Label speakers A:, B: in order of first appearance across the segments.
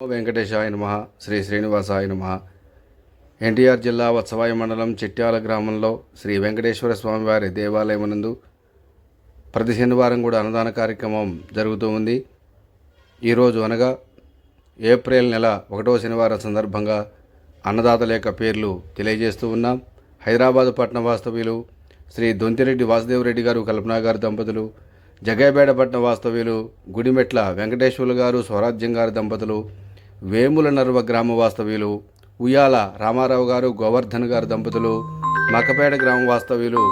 A: వెంకటేశాయ నమ. శ్రీ శ్రీనివాసాయ నమ. ఎన్టీఆర్ జిల్లా వత్సవాయ మండలం చిట్యాల గ్రామంలో శ్రీ వెంకటేశ్వర స్వామివారి దేవాలయమునందు ప్రతి శనివారం కూడా అన్నదాన కార్యక్రమం జరుగుతూ ఉంది. ఈరోజు అనగా ఏప్రిల్ నెల ఒకటవ శనివారం సందర్భంగా అన్నదాతల యొక్క పేర్లు తెలియజేస్తూ ఉన్నాం. హైదరాబాదు పట్టణ వాస్తవ్యులు శ్రీ దొంతిరెడ్డి వాసుదేవరెడ్డి గారు కల్పనాగారు దంపతులు జగైబేడ పట్టణ వాస్తవ్యులు గుడిమెట్ల వెంకటేశ్వర్లు గారు స్వరాజ్యం గారి దంపతులు వేముల నర్వ గ్రామ వాస్తవ్యులు ఉయ్యాల రామారావు గారు గోవర్ధన్ గారు దంపతులు మకపేట గ్రామ వాస్తవ్యులు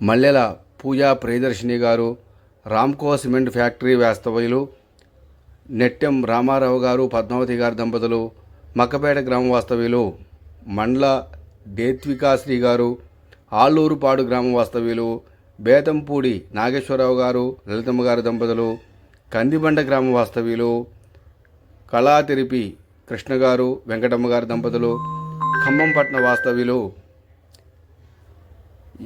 A: మల్లెల పూజా ప్రియదర్శిని గారు రామ్కో సిమెంట్ ఫ్యాక్టరీ వాస్తవ్యులు నెట్టెం రామారావు గారు పద్మావతి గారి దంపతులు మక్కపేట గ్రామ వాస్తవ్యులు మండల డేత్వికాశ్రీ గారు ఆలూరుపాడు గ్రామ వాస్తవ్యులు బేతంపూడి నాగేశ్వరరావు గారు లలితమ్మ గారు దంపతులు కందిబండ గ్రామ వాస్తవ్యులు కళాతిరిపి కృష్ణగారు వెంకటమ్మ గారు దంపతులు ఖమ్మంపట్న వాస్తవ్యులు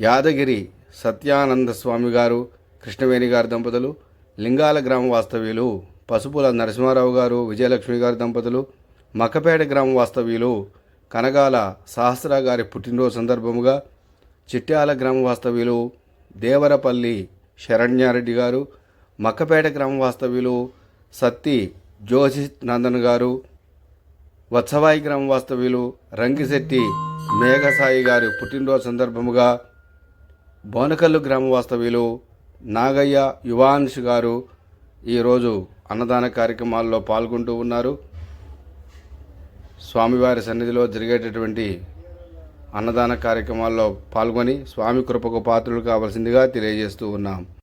A: యాదగిరి సత్యానంద స్వామి గారు కృష్ణవేణి గారి దంపతులు లింగాల గ్రామ వాస్తవ్యులు పసుపుల నరసింహారావు గారు విజయలక్ష్మి గారి దంపతులు మక్కపేట గ్రామ వాస్తవ్యులు కనగాల సహస్ర గారి పుట్టినరోజు సందర్భముగా చిట్యాల గ్రామ వాస్తవ్యులు దేవరపల్లి శరణ్యారెడ్డి గారు మక్కపేట గ్రామ వాస్తవ్యులు సత్తి జోషి నందన్ గారు వత్సవాయి గ్రామ వాస్తవ్యులు రంగిశెట్టి మేఘసాయి గారి పుట్టినరోజు సందర్భముగా బోనకల్లు గ్రామ వాస్తవ్యులు నాగయ్య యువాన్ష్ గారు ఈరోజు అన్నదాన కార్యక్రమాల్లో పాల్గొంటూ ఉన్నారు. స్వామివారి సన్నిధిలో జరిగేటటువంటి అన్నదాన కార్యక్రమాల్లో పాల్గొని స్వామి కృపకు పాత్రలు కావాల్సిందిగా తెలియజేస్తూ ఉన్నాం.